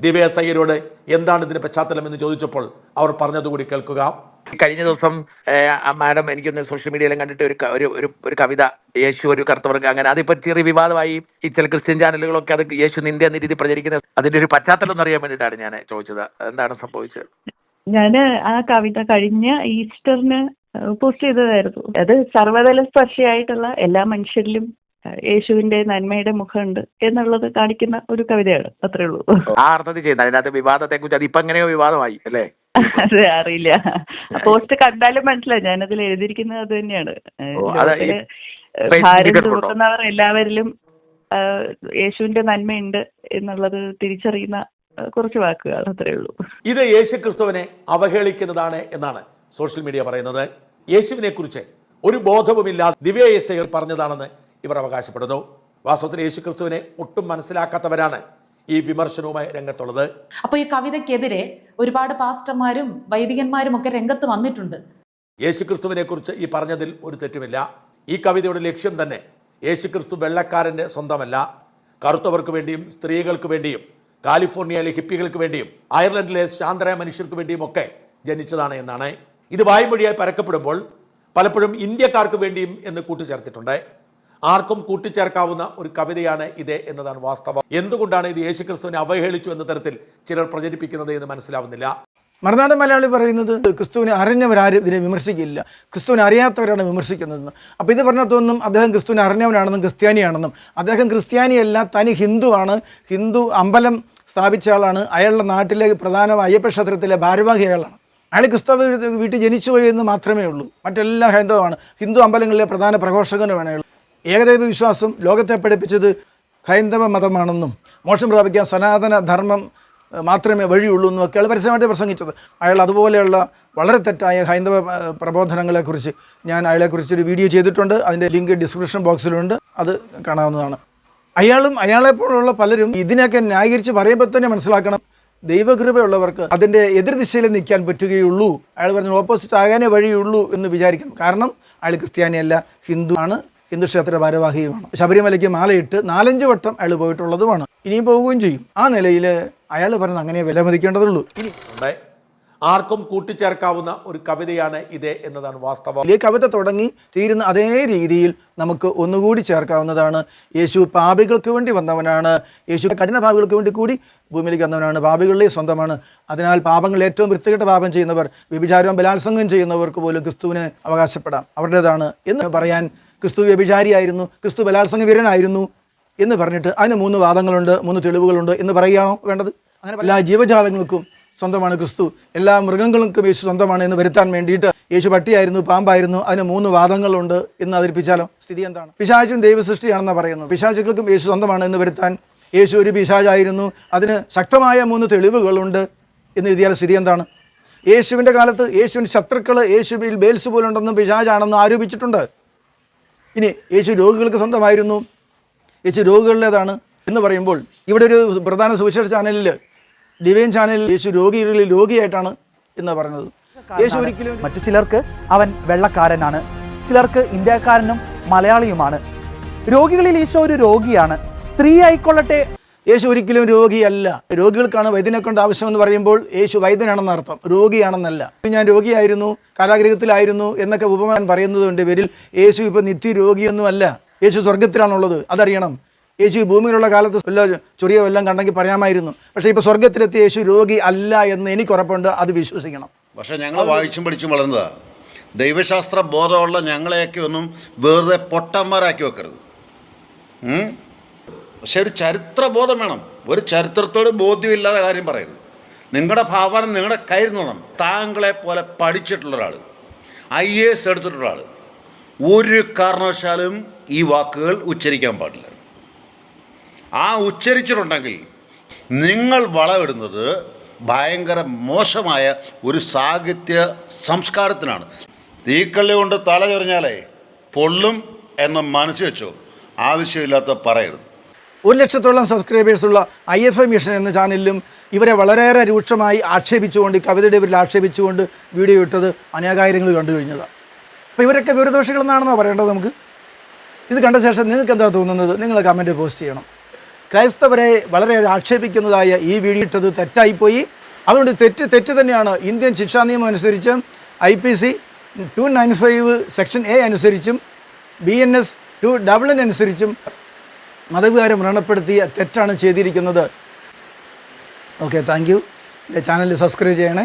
ദിവ്യ S എന്താണ് ഇതിന്റെ പശ്ചാത്തലം എന്ന് ചോദിച്ചപ്പോൾ അവർ പറഞ്ഞതുകൂടി കേൾക്കുക. കഴിഞ്ഞ ദിവസം ആ മാഡം എനിക്കൊന്ന് സോഷ്യൽ മീഡിയയിലും കണ്ടിട്ട് ഒരു ഒരു ഒരു കവിത യേശു ഒരു കർത്തവർക്ക് അങ്ങനെ അതിപ്പോൾ ചെറിയ വിവാദമായി ഈ ചില ക്രിസ്ത്യൻ ചാനലുകളൊക്കെ അത് യേശു നിന്ദ എന്ന രീതി പ്രചരിക്കുന്ന അതിന്റെ ഒരു പശ്ചാത്തലം എന്ന് അറിയാൻ വേണ്ടിയിട്ടാണ് ഞാൻ ചോദിച്ചത്. എന്താണ് സംഭവിച്ചത്? ഞാൻ ആ കവിത കഴിഞ്ഞ ഈസ്റ്ററിന് പോസ്റ്റ് ചെയ്തതായിരുന്നു. അത് സർവതല സ്പർശിയായിട്ടുള്ള എല്ലാ മനുഷ്യരിലും യേശുവിന്റെ നന്മയുടെ മുഖമുണ്ട് എന്നുള്ളത് കാണിക്കുന്ന ഒരു കവിതയാണ്. അത്രേ ഉള്ളൂ. ആ അർത്ഥത്തിൽ ചെയ്യുന്ന അതിനകത്ത് വിവാദത്തെ കുറിച്ച് അത് ഇപ്പൊ എങ്ങനെയോ വിവാദമായി അല്ലേ? അതെ അറിയില്ല. പോസ്റ്റ് കണ്ടാലും മനസ്സിലായി ഞാനതിൽ എഴുതിയിരിക്കുന്നത് അത് തന്നെയാണ്. ഭാരം ചുമക്കുന്നവർ എല്ലാവരിലും യേശുവിന്റെ നന്മയുണ്ട് എന്നുള്ളത് തിരിച്ചറിയുന്ന കുറച്ച് വാക്കുകൾ അത്രേ ഉള്ളൂ. ഇത് യേശു ക്രിസ്തുവിനെ അവഹേളിക്കുന്നതാണ് എന്നാണ് സോഷ്യൽ മീഡിയ പറയുന്നത്. യേശുവിനെ കുറിച്ച് ഒരു ബോധവുമില്ലാതെ ദിവ്യ എസ് പറഞ്ഞതാണെന്ന് ഇവർ അവകാശപ്പെടുന്നു. വാസ്തവത്തിൽ യേശുക്രിസ്തുവിനെ ഒട്ടും മനസ്സിലാക്കാത്തവരാണ് ഈ വിമർശനവുമായി രംഗത്തുള്ളത്. അപ്പോൾ ഈ കവിതയ്ക്കെതിരെ ഒരുപാട് പാസ്റ്റർമാരും വൈദികന്മാരും ഒക്കെ രംഗത്ത് വന്നിട്ടുണ്ട്. യേശു ക്രിസ്തുവിനെ കുറിച്ച് ഈ പറഞ്ഞതിൽ ഒരു തെറ്റുമില്ല. ഈ കവിതയുടെ ലക്ഷ്യം തന്നെ യേശുക്രിസ്തു വെള്ളക്കാരന്റെ സ്വന്തമല്ല. കറുത്തവർക്ക് വേണ്ടിയും സ്ത്രീകൾക്ക് വേണ്ടിയും കാലിഫോർണിയയിലെ ഹിപ്പികൾക്ക് വേണ്ടിയും അയർലൻഡിലെ ശാന്തരായ മനുഷ്യർക്ക് വേണ്ടിയും ഒക്കെ ജനിച്ചതാണ് എന്നാണ്. ഇത് വായ്മൊഴിയായി പരക്കപ്പെടുമ്പോൾ പലപ്പോഴും ഇന്ത്യക്കാർക്ക് വേണ്ടിയും എന്ന് കൂട്ടിച്ചേർത്തിട്ടുണ്ട് ആർക്കും കൂട്ടിച്ചേർക്കാവുന്ന ഒരു കവിതയാണ് ഇത് എന്നതാണ് വാസ്തവം. എന്തുകൊണ്ടാണ് ഇത് യേശുക്രിസ്തുവിനെ അവഹേളിച്ചു എന്ന തരത്തിൽ ചിലർ പ്രചരിപ്പിക്കുന്നത് എന്ന് മനസ്സിലാവുന്നില്ല. മറുനാടൻ മലയാളി പറയുന്നത് ക്രിസ്തുവിനെ അറിഞ്ഞവരാരും ഇതിനെ വിമർശിക്കില്ല. ക്രിസ്തുവിനെ അറിയാത്തവരാണ് വിമർശിക്കുന്നതെന്ന്. അപ്പോൾ ഇത് പറഞ്ഞതൊന്നും അദ്ദേഹം ക്രിസ്തുവിനെ അറിഞ്ഞവനാണെന്നും ക്രിസ്ത്യാനിയാണെന്നും. അദ്ദേഹം ക്രിസ്ത്യാനിയല്ല തനി ഹിന്ദുവാണ്. ഹിന്ദു അമ്പലം സ്ഥാപിച്ച ആളാണ്. അയാളുടെ നാട്ടിലെ പ്രധാന അയ്യപ്പ ക്ഷേത്രത്തിലെ ഭാരവാഹി അയാളാണ്. അയാൾ ക്രിസ്തവ വീട്ടിൽ ജനിച്ചുപോയി എന്ന് മാത്രമേ ഉള്ളൂ. മറ്റെല്ലാ ഹൈന്ദവമാണ്. ഹിന്ദു അമ്പലങ്ങളിലെ പ്രധാന പ്രഘോഷകനുമാണ് അയാൾ. ഏകദൈവ വിശ്വാസം ലോകത്തെ പഠിപ്പിച്ചത് ഹൈന്ദവ മതമാണെന്നും മോക്ഷം പ്രാപിക്കാൻ സനാതന ധർമ്മം മാത്രമേ വഴിയുള്ളൂ എന്നും ഒക്കെ പരസ്യമായിട്ട് പ്രസംഗിച്ചത്. അയാൾ അതുപോലെയുള്ള വളരെ തെറ്റായ ഹൈന്ദവ പ്രബോധനങ്ങളെക്കുറിച്ച് ഞാൻ അയാളെക്കുറിച്ചൊരു വീഡിയോ ചെയ്തിട്ടുണ്ട്. അതിന്റെ ലിങ്ക് ഡിസ്ക്രിപ്ഷൻ ബോക്സിലുണ്ട്. അത് കാണാവുന്നതാണ്. അയാളും അയാളെപ്പോലുള്ള പലരും ഇതിനെയൊക്കെ ന്യായീകരിച്ച് പറയുമ്പോൾ തന്നെ മനസ്സിലാക്കണം ദൈവകൃപയുള്ളവർക്ക് അതിന്റെ എതിർദിശയിൽ നിൽക്കാൻ പറ്റുകയുള്ളൂ. അയാൾ പറഞ്ഞ ഓപ്പോസിറ്റ് ആകാനേ വഴിയുള്ളൂ എന്ന് വിചാരിക്കണം. കാരണം അയാൾ ക്രിസ്ത്യാനിയല്ല ഹിന്ദു ആണ്. ഹിന്ദു ക്ഷേത്ര ഭാരവാഹിയുമാണ് ശബരിമലയ്ക്ക് മാലയിട്ട് നാലഞ്ച് വട്ടം അയാൾ പോയിട്ടുള്ളതുമാണ്. ഇനിയും പോവുകയും ചെയ്യും. ആ നിലയിൽ അയാൾ പറഞ്ഞത് അങ്ങനെ വിലമതിക്കേണ്ടതുള്ളൂ. ഇനി ആർക്കും കൂട്ടിച്ചേർക്കാവുന്ന ഒരു കവിതയാണ് ഇത് എന്നതാണ് വാസ്തവം. ഈ കവിത തുടങ്ങി തീരുന്ന അതേ രീതിയിൽ നമുക്ക് ഒന്നുകൂടി ചേർക്കാവുന്നതാണ്. യേശു പാപികൾക്ക് വേണ്ടി വന്നവനാണ്. യേശു കഠിന പാപികൾക്ക് വേണ്ടി കൂടി ഭൂമിയിലേക്ക് വന്നവനാണ്. പാപികളിലെ സ്വന്തമാണ്. അതിനാൽ പാപങ്ങൾ ഏറ്റവും വൃത്തികെട്ട പാപം ചെയ്യുന്നവർ വ്യഭിചാരവും ബലാത്സംഗം ചെയ്യുന്നവർക്ക് പോലും ക്രിസ്തുവിന് അവകാശപ്പെടാം. അവരുടേതാണ് എന്ന് പറയാൻ ക്രിസ്തു വ്യഭിചാരിയായിരുന്നു ക്രിസ്തു ബലാത്സംഗ വീരനായിരുന്നു എന്ന് പറഞ്ഞിട്ട് അതിന് മൂന്ന് വാദങ്ങളുണ്ട് മൂന്ന് തെളിവുകളുണ്ട് എന്ന് പറയുകയാണോ വേണ്ടത്? അങ്ങനെ എല്ലാ ജീവജാലങ്ങൾക്കും സ്വന്തമാണ് ക്രിസ്തു. എല്ലാ മൃഗങ്ങൾക്കും യേശു സ്വന്തമാണ് എന്ന് വരുത്താൻ വേണ്ടിയിട്ട് യേശു പട്ടിയായിരുന്നു പാമ്പായിരുന്നു. അതിന് മൂന്ന് വാദങ്ങളുണ്ട് എന്ന് അവതരിപ്പിച്ചാലോ സ്ഥിതി എന്താണ്? പിശാചും ദൈവസൃഷ്ടിയാണെന്നാണ് പറയുന്നത്. പിശാചുക്കൾക്കും യേശു സ്വന്തമാണ് എന്ന് വരുത്താൻ യേശു ഒരു പിശാചായിരുന്നു. അതിന് ശക്തമായ മൂന്ന് തെളിവുകളുണ്ട് എന്ന് എഴുതിയാൽ സ്ഥിതി എന്താണ്? യേശുവിന്റെ കാലത്ത് യേശുവിന്റെ ശത്രുക്കൾ യേശുവിൽ ബേൽസ് പോലുണ്ടെന്നും പിശാചാണെന്നും ആരോപിച്ചിട്ടുണ്ട്. ഇനി യേശു രോഗികൾക്ക് സ്വന്തമായിരുന്നു. യേശു രോഗികളുടേതാണ് എന്ന് പറയുമ്പോൾ ഇവിടെ ഒരു പ്രധാന സുവിശേഷ ചാനലിൽ ഡിവൈൻ ചാനലിൽ യേശു രോഗികളിൽ രോഗിയായിട്ടാണ് എന്ന് പറഞ്ഞത്. യേശു ഒരിക്കലും മറ്റു ചിലർക്ക് അവൻ വെള്ളക്കാരനാണ്. ചിലർക്ക് ഇന്ത്യക്കാരനും മലയാളിയുമാണ്. രോഗികളിൽ ഈശോ ഒരു രോഗിയാണ്. സ്ത്രീ ആയിക്കൊള്ളട്ടെ. യേശു ഒരിക്കലും രോഗിയല്ല. രോഗികൾക്കാണ് വൈദ്യനെ കൊണ്ട് ആവശ്യമെന്ന് പറയുമ്പോൾ യേശു വൈദ്യനാണെന്ന് അർത്ഥം. രോഗിയാണെന്നല്ല. ഞാൻ രോഗിയായിരുന്നു കാരാഗ്രഹത്തിലായിരുന്നു എന്നൊക്കെ ഉപമാൻ പറയുന്നത് കൊണ്ട് പേരിൽ യേശു ഇപ്പോൾ നിത്യ രോഗിയൊന്നുമല്ല യേശു സ്വർഗത്തിലാണുള്ളത് അതറിയണം. യേശു ഭൂമിയിലുള്ള കാലത്ത് വല്ല ചൊറിയോ എല്ലാം കണ്ടെങ്കിൽ പറയാമായിരുന്നു. പക്ഷേ ഇപ്പോൾ സ്വർഗത്തിലെത്തിയ യേശു രോഗി അല്ല എന്ന് എനിക്ക് ഉറപ്പുണ്ട് അത് വിശ്വസിക്കണം. പക്ഷേ ഞങ്ങൾ വായിച്ചും പഠിച്ചും വളർന്നതാണ് ദൈവശാസ്ത്ര ബോധമുള്ള ഞങ്ങളെയൊക്കെ ഒന്നും വെറുതെ പൊട്ടന്മാരാക്കി വെക്കരുത്? പക്ഷെ ഒരു ചരിത്ര ബോധം വേണം. ഒരു ചരിത്രത്തോട് ബോധ്യമില്ലാത്ത കാര്യം പറയരുത്. നിങ്ങളുടെ ഭാവന നിങ്ങളുടെ കയ്യിൽ നിന്നോണം. താങ്കളെ പോലെ പഠിച്ചിട്ടുള്ള ഒരാൾ ഐ എ എസ് എടുത്തിട്ടുള്ള ഒരു കാരണവശാലും ഈ വാക്കുകൾ ഉച്ചരിക്കാൻ പാടില്ല. ആ ഉച്ചരിച്ചിട്ടുണ്ടെങ്കിൽ നിങ്ങൾ വളമിടുന്നത് ഭയങ്കര മോശമായ ഒരു സാഹിത്യ സംസ്കാരത്തിനാണ്. തീക്കള്ളി കൊണ്ട് തല ചൊറിഞ്ഞാലേ പൊള്ളും എന്ന് മനസ്സ് വെച്ചോ. ആവശ്യമില്ലാത്ത പറയരുത്. ഒരു ലക്ഷത്തോളം സബ്സ്ക്രൈബേഴ്സുള്ള ഐ എഫ് എ മിഷൻ എന്ന ചാനലിലും ഇവരെ വളരെയേറെ രൂക്ഷമായി ആക്ഷേപിച്ചുകൊണ്ട് കവിതയുടെ പേരിൽ ആക്ഷേപിച്ചുകൊണ്ട് വീഡിയോ ഇട്ടത് അനേകായിരങ്ങൾ കണ്ടു കഴിഞ്ഞതാണ് അപ്പോൾ ഇവരൊക്കെ വിവരദോഷികളെന്നാണെന്നോ പറയേണ്ടത് നമുക്ക്? ഇത് കണ്ട ശേഷം നിങ്ങൾക്ക് എന്താ തോന്നുന്നത്? നിങ്ങൾ കമന്റ് പോസ്റ്റ് ചെയ്യണം. ക്രൈസ്തവരെ വളരെ ആക്ഷേപിക്കുന്നതായ ഈ വീഡിയോ ഇട്ടത് തെറ്റായിപ്പോയി. അതുകൊണ്ട് തെറ്റ് തെറ്റ് തന്നെയാണ് ഇന്ത്യൻ ശിക്ഷാ നിയമം അനുസരിച്ച് I P C two nine five section A അനുസരിച്ചും B N S two double N അനുസരിച്ചും മതവികാരം വ്രണപ്പെടുത്തിയ തെറ്റാണ് ചെയ്തിരിക്കുന്നത്. Okay thank you. എന്റെ ചാനൽ സബ്സ്ക്രൈബ് ചെയ്യണേ.